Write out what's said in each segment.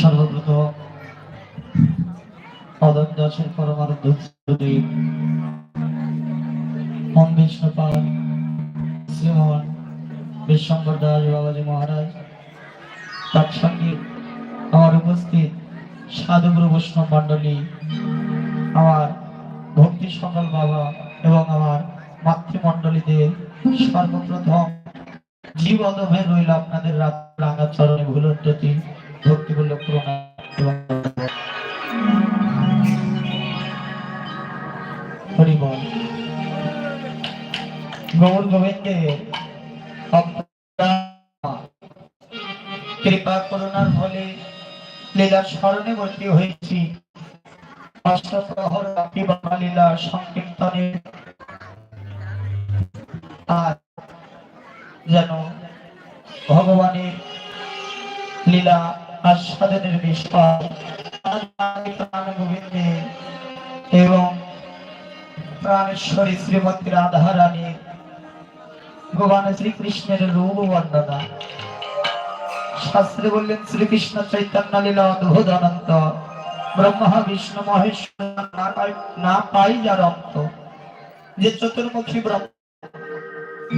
সর্বপ্রথম অদম দাসের পরমানন্দ দেব ওম বিষ্ণুপাল শ্রীমোহন বিশ্বম্বর দাস বাবাজি মহারাজ, তার সঙ্গে আমার উপস্থিত সাধুগুরু বৈষ্ণব মণ্ডলী, আমার ভক্তি সকল বাবা এবং আমার মাতৃমণ্ডলীদের সর্বপ্রথম জীবন হয়ে রইল আপনাদের রাত রাঙা চরণে ভুলটি ভক্তি বলল প্রণাম এবং হরি বল গৌর গোবিন্দের কৃপা করুণার ফলে লীলা স্মরণে ভর্তি হয়েছি। অষ্টপ্রহর রাত্রি লীলা সংকীর্তনে। আর যেন ভগবানের লীলা আস্বাদনের গোবিন্দে এবং প্রাণেশ্বরী শ্রীমতী রাধা রানী ভগবান শ্রীকৃষ্ণের রূপ বর্ণনা। শাস্ত্রে বললেন, শ্রীকৃষ্ণ চৈতন্য লীলা অদ্ভুত অনন্ত ব্রহ্মা, বিষ্ণু, মহেশ্বর না পাই যার অন্ত যে চতুর্মুখী ব্রহ্ম,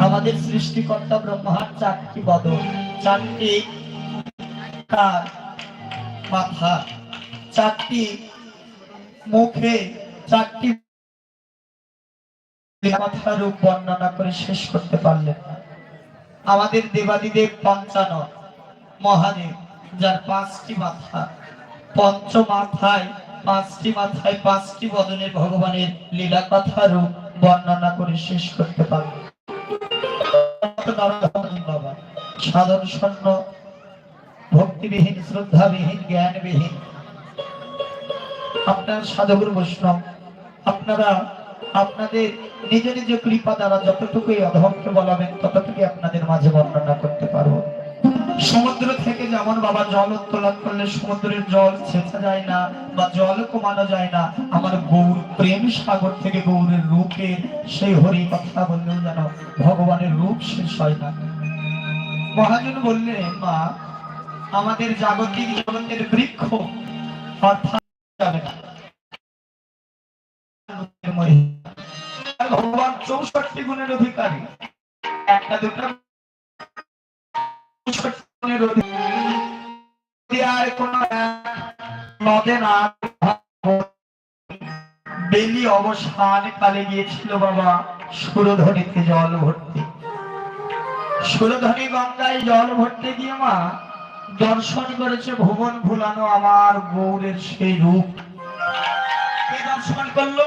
আমাদের সৃষ্টিকর্তা ব্রহ্মার চারটি বদল চারটি কার মাথা চারটি মুখে চারটি মাথা রূপ বর্ণনা করে শেষ করতে পারলেন আমাদের দেবাদিদেব মহাদেব, যার পাঁচটি মাথা পঞ্চ মাথায় পাঁচটি মাথায় পাঁচটি বদনের ভগবানের লীলা কথা রূপ বর্ণনা করে শেষ করতে পারলেন বাবা সাধন শূন্য ভক্তিবিহীন, শ্রদ্ধাবিহীন, জ্ঞানবিহীন। আপনার সাধুগুরু বৈষ্ণব, আপনারা আপনাদের নিজ নিজ কৃপা দ্বারা যতটুকুই অধমকে বলাবেন, ততটুকুই আপনাদের মাঝে বর্ণনা করতে পারব। সমুদ্র থেকে যেমন বাবা জল উত্তোলন করলে সমুদ্রের জল ছেঁচা যায় না বা জল কমানো যায় না, আমার গৌর প্রেম সাগর থেকে গৌরের রূপের সেই হরি কথা বললেও যেন ভগবানের রূপ শেষ হয় না। মহাজন বললেন, মা আমাদের জাগতিক জগতের বৃক্ষ অর্থাৎ যাবে না। ভগবান চৌষট্টি গুণের অধিকারী। একটা নদে বেলি গিয়েছিল বাবা সুরধনিতে জল ভর্তি। সুরধনী গঙ্গায় জল ভরতে গিয়ে মা দর্শন করেছে, ভুবন ভুলানো আমার গৌরের সেই রূপ। দর্শন করল?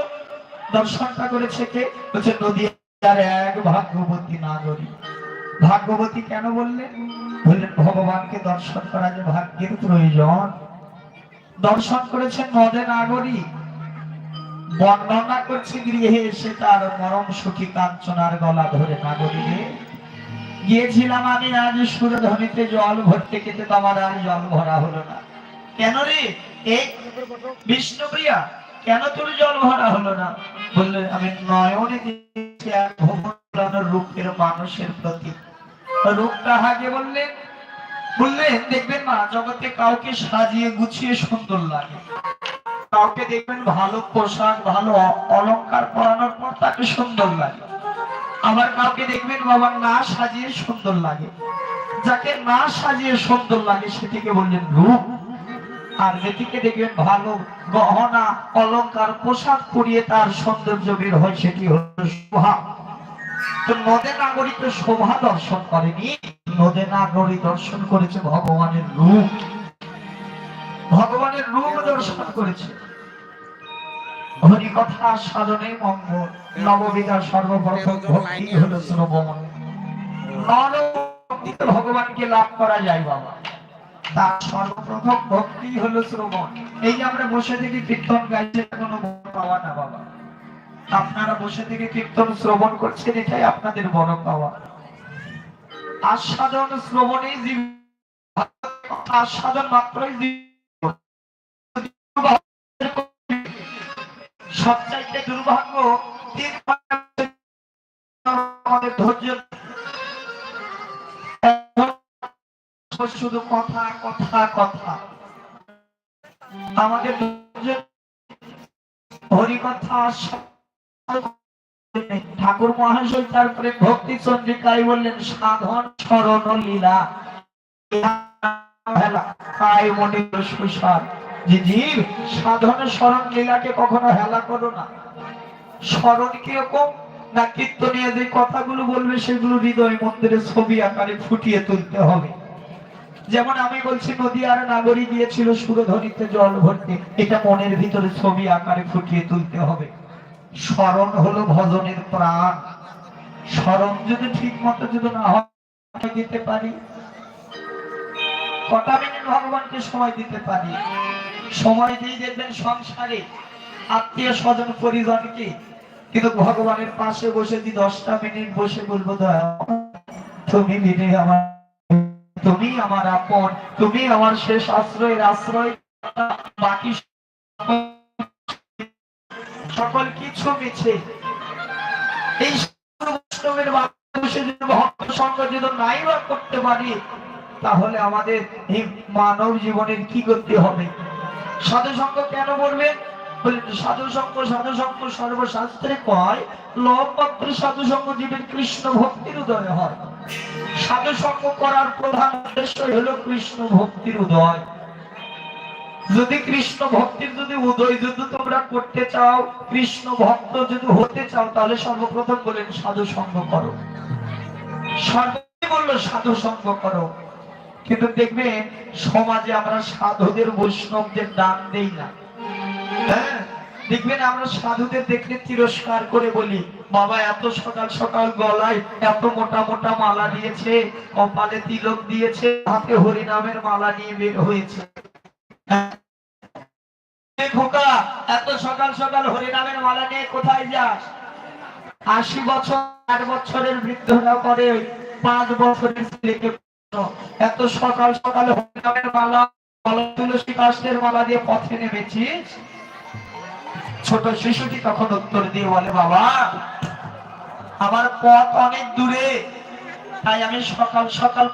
দর্শনটা করেছে কে? বলছে, নদীয়ার এক ভাগ্যবতী নাগরী। ভাগ্যবতী কেন বললেন? বললেন, ভগবানকে দর্শন করা যে ভাগ্যের প্রয়োজন। দর্শন করেছেন নদে নাগরী। বর্ণনা করছে গৃহে এসে তার মরম সুখী কাঞ্চনার গলা ধরে নাগরী গিয়েছিলাম আমি আজ সুরধ্বনিতে জল ভরতে, কিন্তু আমার আর জল ভরা হলো না। কেন রে? বিষ্ণুপ্রিয়া, কেন তোর জল ভরা হলো না? বললে, আমি নয়নে রূপের মানুষের প্রতি। রূপ কাহাকে বললেন বললেন দেখবেন মা, জগতে কাউকে সাজিয়ে গুছিয়ে সুন্দর লাগে। কাউকে দেখবেন ভালো পোশাক, ভালো অ- অলংকার পরানোর পর তাকে সুন্দর লাগে। আবার কাউকে দেখবেন বাবা না সাজিয়ে সুন্দর লাগে। যাকে না সাজিয়ে সুন্দর লাগে সেটিকে বললেন রূপ। আর যেটিকে দেখবেন ভালো গহনা, অলংকার, পোশাক পরিয়ে তার সৌন্দর্য বের হয়, সেটি হল শোভা। তো নদে নাগরিক তো শোভা দর্শন করেনি। নদে নাগরিক দর্শন করেছে ভগবানের রূপ। ভগবানের রূপ দর্শন করেছে। হরি কথা সাধনে মঙ্গল নববিধা সর্বপ্রথম ভক্তি হলো শ্রবণ। নরভক্তিতে ভগবানকে লাভ করা যায় বাবা। তার সর্বপ্রথম ভক্তি হলো শ্রবণ। এই যে আমরা বসে থেকে কীর্তন গাইছি কোনো পাওয়া না বাবা। আপনারা বসে থেকে কীর্তন শ্রবণ করছেন, এটাই আপনাদের বড় পাওয়া। আস্বাদন শ্রবণেই জীব আস্বাদন মাত্রই জীব সবচাইতে দুর্ভাগ্য ধৈর্য। শুধু কথা কথা কথা। আমাদের ঠাকুর মহাশয় তারপরে ভক্তি চন্দ্রিকায় বললেন, সাধন স্মরণ লীলা। মনে যে সাধন স্মরণ লীলাকে কখনো হেলা করো না। স্মরণ কীরকম না যে কথাগুলো বলবে সেগুলো হৃদয় ছবি আকারে ফুটিয়ে তুলতে হবে। যেমন আমি বলছি নদীয়ার নাগরী গিয়েছিল সুরধরিতে জল ভর্তি। এটা মনের ভিতরে ছবি আকারে ফুটিয়ে তুলতে হবে। স্মরণ হলো ভজনের প্রাণ। স্মরণ যদি ঠিক মতো যদি না হয় দিতে পারি। কটা মিনিট ভগবানকে সময় দিতে পারি? সময় দিয়ে দেখবেন সংসারে আত্মীয় স্বজন, পরিজনকে। কিন্তু ভগবানের পাশে বসে যদি দশটা মিনিট বসে বলব তুমি দিনে আমার, তুমি আমার আপন, তুমি আমার শেষ আশ্রয়ের আশ্রয়, বাকি সকল কিছু মিছে। এই ভক্ত সঙ্গ যদি নাই বা করতে পারি, তাহলে আমাদের এই মানব জীবনের কি করতে হবে? সাধু সঙ্গ কেন বলবেন বললেন সাধু সঙ্গ সাধু সঙ্গ সর্বশাস্ত্রে কয় লবমাত্র সাধু সঙ্গ জীবের কৃষ্ণ ভক্তির উদয় হয়। সাধু সঙ্গ করার প্রধান উদ্দেশ্য হলো কৃষ্ণ ভক্তির উদয়। যদি কৃষ্ণ ভক্তির যদি উদয় যদি তোমরা করতে চাও, কৃষ্ণ ভক্ত যদি হতে চাও, তাহলে সর্বপ্রথম বলেন সাধু সঙ্গ করো। সর্বদাই বলল সাধু সঙ্গ করো। কিন্তু দেখবেন সমাজে আমরা সাধুদের বৈষ্ণবদের দান দেই না। হ্যাঁ? দেখবেন আমরা সাধুদের দেখলে তিরস্কার করে বলি, বাবা, এত সকাল সকাল গলায় এত মোটা মোটা মালা দিয়েছে, কপালে তিলক দিয়েছে, হাতে হরিনামের মালা নিয়ে বের হয়েছে। হ্যাঁ? খোকা, এত সকাল সকাল হরিনামের মালা নিয়ে কোথায় যাস? আশি বছর আট বছরের বৃদ্ধরা করে, পাঁচ বছরের ছেলেকে এত সকাল সকালে হরিনামের মালা তুলসী কাষ্টের মালা দিয়ে পথে নেমেছিস ছোট শিশুটি তখন উত্তর দিয়ে বলে, বাবা, আমার পথ অনেক দূরে, তাই আমি সকাল সকাল